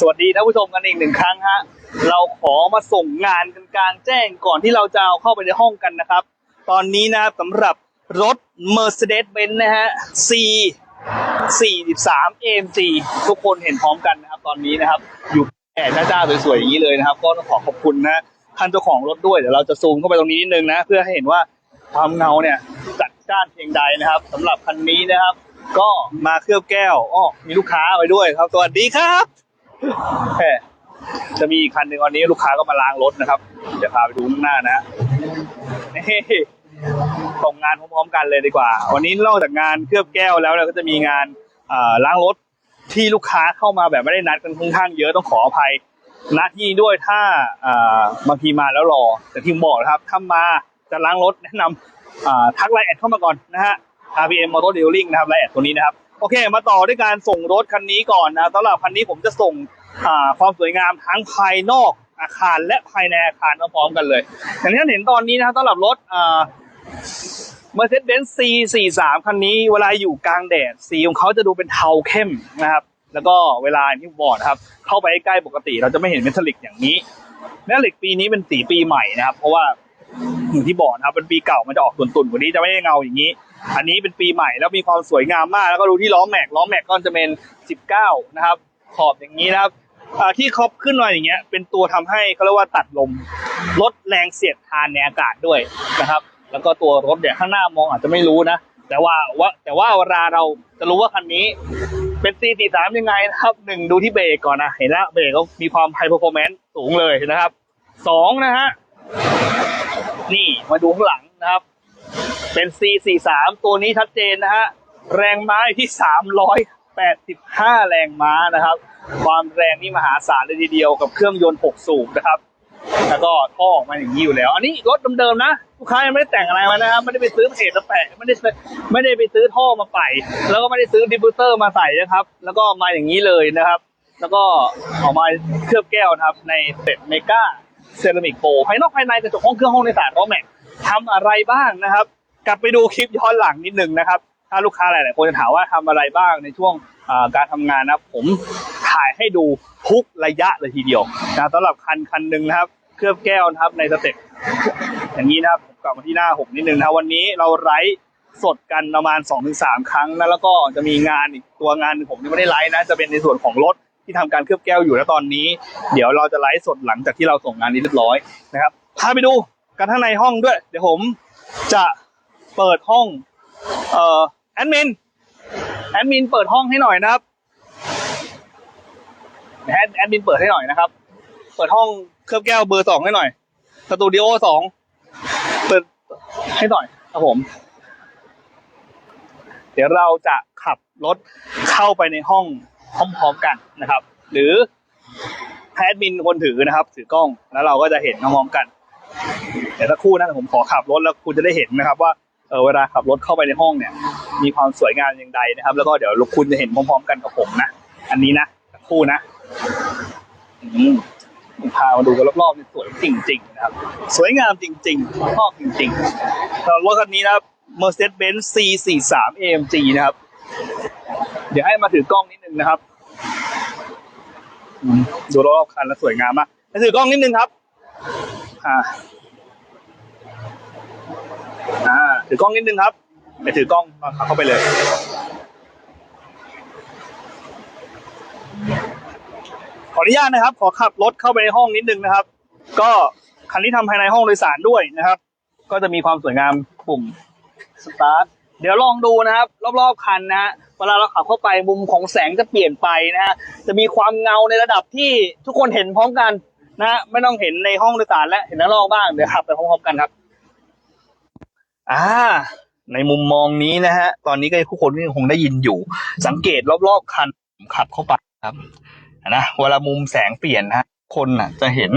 สวัสดีท่านผู้ชมกันอีกหนึ่งครั้งฮะ เราขอมาส่งงานกันกลางแจ้งก่อนที่เราจะเอาเข้าไปในห้องกันนะครับ ตอนนี้นะครับสำหรับรถ Mercedes-Benz นะฮะ C 43 AMG ทุกคนเห็นพร้อมกันนะครับ ตอนนี้นะครับ อยู่แอบจ้าๆสวยๆอย่างนี้เลยนะครับ ก็ต้องขอขอบคุณนะท่านเจ้าของรถด้วย เดี๋ยวเราจะซูมเข้าไปตรงนี้นิดนึงนะ เพื่อให้เห็นว่าความเงาเนี่ยจัดจ้านเพียงใดนะครับสำหรับคันนี้นะครับ ก็มาเคลือบแก้วอ้อมีลูกค้าไปด้วยครับ สวัสดีครับ จะมีอีกคันหนึ่งวันนี้ลูกค้าก็มาล้างรถนะครับ เดี๋ยวพาไปดูข้างหน้านะนี่ส่งงานพร้อมๆกันเลยดีกว่า วันนี้นอกจากงานเคลือบแก้วแล้วเราก็จะมีงานล้างรถที่ลูกค้าเข้ามาแบบไม่ได้นัดกันค่อนข้างเยอะต้องขออภัยณที่ด้วยถ้าบางทีมาแล้วรอ แต่ที่บอกนะครับถ้ามาจะล้างรถแนะนำทักไลน์แอดเข้ามาก่อนนะฮะ RPM Motor Dealing นะครับไลน์แอดตัวนี้นะครับ โอเค มาต่อด้วยการส่งรถคันนี้ก่อนนะสำหรับคันนี้ผมจะส่งความสวยงามทั้งภายนอกอาคารและภายในอาคารพร้อมกันเลย อย่างที่ท่านเห็นตอนนี้นะครับสำหรับรถอ่า Mercedes-Benz C43 คันนี้เวลาอยู่กลางแดด สีของเขาจะดูเป็นเทาเข้มนะครับ แล้วก็เวลาที่บอกนะครับ เข้าไปใกล้ปกติ เราจะไม่เห็นเมทัลลิกอย่างนี้เมทัลลิกปีนี้เป็นสีปีใหม่นะครับ เพราะว่าอย่างที่บอกนะครับเป็นปีเก่ามันจะออกตุ่นๆกว่านี้จะไม่ได้เงาอย่างนี้ อันนี้เป็นปีใหม่แล้วมีความสวยงามมาก แล้วก็ดูที่ล้อแม็กล้อแม็กก็จะเป็น 19 นะครับ ขอบอย่างนี้นะครับที่ครอบขึ้นมาอย่างเงี้ย เป็นตัวทำให้เขาเรียกว่าตัดลม ลดแรงเสียดทานในอากาศด้วยนะครับ แล้วก็ตัวรถเนี่ยข้างหน้ามองอาจจะไม่รู้นะ แต่ว่าว่าแต่ว่าเวลาเราจะรู้ว่าคันนี้เป็น C43 ยังไงนะครับหนึ่งดูที่เบรกก่อนนะ เห็นแล้วเบรกก็มีความไฮ p e r f o r m a n c e สูงเลยนะครับสองนะฮะนี่มาดูข้างหลังนะครับ เป็น C43 ตัวนี้ชัดเจนนะฮะ แรงม้าอยู่ที่ 385 แรงม้านะครับ ความแรงนี่มหาศาลเลยทีเดียวกับเครื่องยนต์ 6 สูบนะครับ แล้วก็ท่อออกมาอย่างนี้อยู่แล้ว อันนี้รถเดิมๆนะ ลูกค้ายังไม่ได้แต่งอะไรมานะครับ ไม่ได้ไปซื้อเพจมาแปะ ไม่ได้ไม่ได้ไปซื้อท่อมาใส่แล้วก็ไม่ได้ซื้อดิฟฟิวเตอร์มาใส่นะครับ แล้วก็มาอย่างนี้เลยนะครับ แล้วก็ออกมาเคลือบแก้วนะครับ ในเซ็ตเมกาเซรามิกโปภายนอกภายในกระจกห้องเครื่องห้องในสารล้อแม็กทำอะไรบ้างนะครับ กลับไปดูคลิปย้อนหลังนิดนึงนะครับ ถ้าลูกค้าหลาย ๆ คนจะถามว่าทำอะไรบ้างในช่วงการทำงานนะครับผมถ่ายให้ดูทุกระยะเลยทีเดียวนะสำหรับคันคันหนึ่งนะครับ เคลือบแก้วนะครับในสเต็ปอย่างนี้นะครับผมกลับมาที่หน้าผมนิดนึงนะวันนี้เราไลฟ์สดกันประมาณ 2-3 ครั้งนะแล้วก็จะมีงานอีกตัวงานหนึ่งผมยังไม่ได้ไลฟ์นะจะเป็นในส่วนของรถที่ทำการเคลือบแก้วอยู่แล้วตอนนี้ เดี๋ยวเราจะไลฟ์สดหลังจากที่เราส่งงานนี้เรียบร้อยนะครับพาไปดูกันข้างในห้องด้วย เดี๋ยวผมจะ เปิดห้องเอ่อแอดมินแอดมินเปิดห้องให้หน่อยนะครับแอดแอดมินเปิดให้หน่อยนะครับ เปิดห้องเคลือบแก้วเบอร์สองให้หน่อยสตูดิโอสองเปิดให้หน่อยครับผม เดี๋ยวเราจะขับรถเข้าไปในห้องพร้อมๆกันนะครับ หรือแอดมินคนถือนะครับ ถือกล้องแล้วเราก็จะเห็นพร้อมๆกัน เดี๋ยวสักครู่นะผมขอขับรถแล้วคุณจะได้เห็นนะครับว่า เออเวลาขับรถเข้าไปในห้องเนี่ย มีความสวยงามอย่างใดนะครับ แล้วก็เดี๋ยวคุณจะเห็นพร้อมๆกันกับผมนะ อันนี้นะคู่นะอืมพามาดูกันรอบๆนี่สวยจริง ๆ นะครับ สวยงามจริงๆชอบจริงๆสำหรับรถคันนี้นะครับ Mercedes-Benz C43 AMG นะครับ เดี๋ยวให้มาถือกล้องนิดนึงนะครับอืมดูรอบๆคันแล้วสวยงามมากมาถือกล้องนิดนึงครับ อ่า อ่าถือกล้องนิดนึงครับไปถือกล้องเข้าไปเลยขออนุญาตนะครับ ขอขับรถเข้าไปในห้องนิดนึงนะครับ ก็คันนี้ทำภายในห้องโดยสารด้วยนะครับ ก็จะมีความสวยงามปุ่มสตาร์ทเดี๋ยวลองดูนะครับ รอบๆคันนะฮะเวลาเราขับเข้าไปมุมของแสงจะเปลี่ยนไปนะฮะจะมีความเงาในระดับที่ทุกคนเห็นพร้อมกันนะไม่ต้องเห็นในห้องโดยสารและเห็นข้างนอกบ้างเดี๋ยวขับไปพร้อมๆกันครับ อ่า ในมุมมองนี้นะฮะ ตอนนี้ก็ทุกคนคงได้ยินอยู่ สังเกตรอบๆคันขับเข้าไปครับนะเวลามุมแสงเปลี่ยนนะคนน่ะ จะเห็น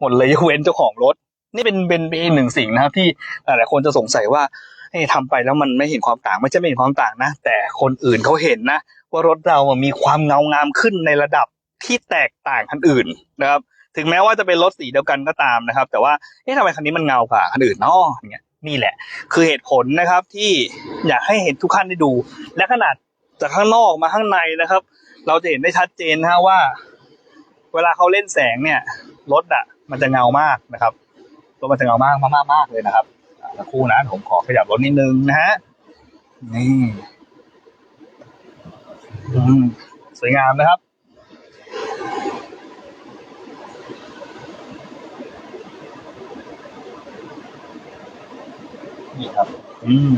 หมดเลยยกเว้นเจ้าของรถ นี่เป็นเป็นเป็นหนึ่งสิ่งนะครับ ที่หลายคนจะสงสัยว่าเฮ้ยทำไปแล้วมันไม่เห็นความต่างไม่ใช่ไม่เห็นความต่างนะ แต่คนอื่นเขาเห็นนะ ว่ารถเรามีความเงางามขึ้นในระดับที่แตกต่างคันอื่นนะครับ ถึงแม้ว่าจะเป็นรถสีเดียวกันก็ตามนะครับ แต่ว่าเอ๊ะทำไมคันนี้มันเงากว่าคันอื่นนาะอย่างเงี้ย นี่แหละ คือเหตุผลนะครับที่อยากให้เห็นทุกท่านได้ดู และขนาดจากข้างนอกมาข้างในนะครับ เราจะเห็นได้ชัดเจนนะว่า เวลาเขาเล่นแสงเนี่ยรถอะ มันจะเงามากนะครับรถมันจะเงามากมากมากเลยนะครับสักครู่นะผมขอขยับรถนิดนึงนะฮะนี่สวยงามนะครับ นี่ครับ อืม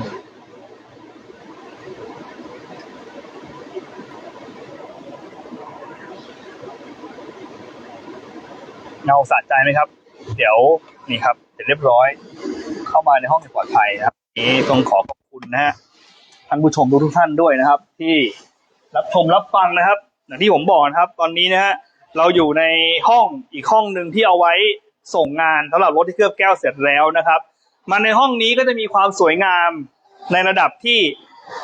เงาสะใจไหมครับ เดี๋ยวนี่ครับเสร็จเรียบร้อย เข้ามาในห้องอย่างปลอดภัยนะครับนี่ต้องขอขอบคุณนะฮะท่านผู้ชมทุกท่านด้วยนะครับ ที่รับชมรับฟังนะครับ อย่างที่ผมบอกนะครับ ตอนนี้นะฮะเราอยู่ในห้องอีกห้องหนึ่งที่เอาไว้ส่งงานสำหรับรถที่เคลือบแก้วเสร็จแล้วนะครับ มาในห้องนี้ก็จะมีความสวยงามในระดับที่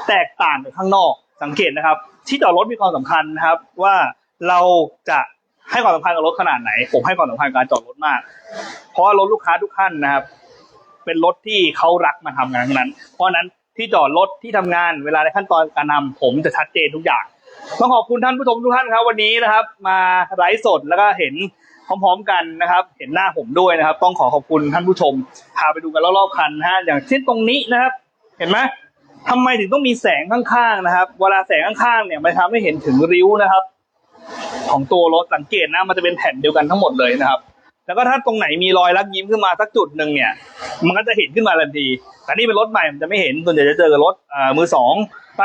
แตกต่างจากข้างนอกสังเกตนะครับ ที่จอดรถมีความสำคัญนะครับ ว่าเราจะให้ความสำคัญกับรถขนาดไหน ผมให้ความสำคัญกับการจอดรถมาก เพราะว่ารถลูกค้าทุกท่านนะครับ เป็นรถที่เขารักมาทำงานนั้น เพราะนั้นที่จอดรถที่ทำงานเวลาในขั้นตอนการนำผมจะชัดเจนทุกอย่างต้องขอบคุณท่านผู้ชมทุกท่านครับ วันนี้นะครับ มาไลฟ์สดแล้วก็เห็น พร้อมๆกันนะครับ เห็นหน้าผมด้วยนะครับ ต้องขอขอบคุณท่านผู้ชม พาไปดูกันรอบๆคันนะฮะอย่างเช่นตรงนี้นะครับ เห็นไหมทำไมถึงต้องมีแสงข้างๆนะครับ เวลาแสงข้างๆเนี่ยมันทำให้เห็นถึงริ้วนะครับ ของตัวรถสังเกตนะมันจะเป็นแผ่นเดียวกันทั้งหมดเลยนะครับ แล้วก็ถ้าตรงไหนมีรอยรักยิ้มขึ้นมาสักจุดหนึ่งเนี่ย มันก็จะเห็นขึ้นมาทันที แต่นี่เป็นรถใหม่มันจะไม่เห็นส่วนใหญ่จะเจอกับรถอ่ามือสองไป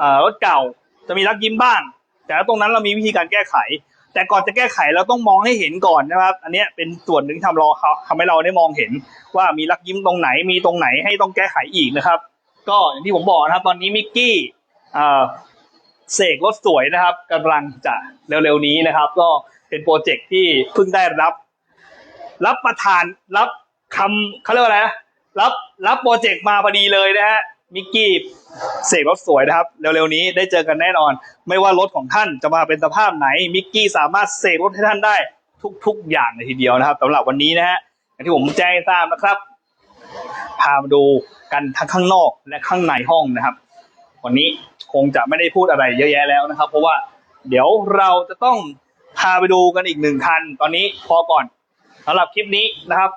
อ่ารถเก่าจะมีรักยิ้มบ้าง แต่ตรงนั้นเรามีวิธีการแก้ไข แต่ก่อนจะแก้ไขเราต้องมองให้เห็นก่อนนะครับ อันนี้เป็นส่วนหนึ่งทำรอเขาทำให้เราได้มองเห็น ว่ามีรักยิ้มตรงไหนมีตรงไหนให้ต้องแก้ไขอีกนะครับ ก็อย่างที่ผมบอกนะครับ ตอนนี้มิกกี้เสกรถสวยนะครับกำลังจะเร็วๆนี้นะครับ ก็เป็นโปรเจกต์ที่เพิ่งได้รับ รับประทานรับคำเขาเรียกว่าอะไรนะรับรับโปรเจกต์มาพอดีเลยนะฮะ มิกกี้เสกรถสวยนะครับ เร็วๆนี้ได้เจอกันแน่นอน ไม่ว่ารถของท่านจะมาเป็นสภาพไหน มิกกี้สามารถเสกรถให้ท่านได้ทุกๆ อย่างเลยทีเดียวนะครับสำหรับวันนี้นะฮะอย่างที่ผมแจ้งทราบนะครับ พามาดูกันทั้งข้างนอกและข้างในห้องนะครับ วันนี้คงจะไม่ได้พูดอะไรเยอะแยะแล้วนะครับ เพราะว่าเดี๋ยวเราจะต้องพาไปดูกันอีกหนึ่งคัน ตอนนี้พอก่อนสำหรับคลิปนี้นะครับ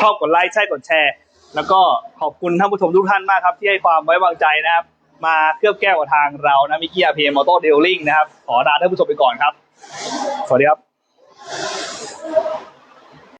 ชอบกดไลค์ใช่กดแชร์ แล้วก็ขอบคุณท่านผู้ชมทุกท่านมากครับ ที่ให้ความไว้วางใจนะครับ มาเคลือบแก้วกับทางเรานะมิกี้อาเพีมอเตอร์เดลลิงนะครับ ขอลาท่านผู้ชมไปก่อนครับ สวัสดีครับ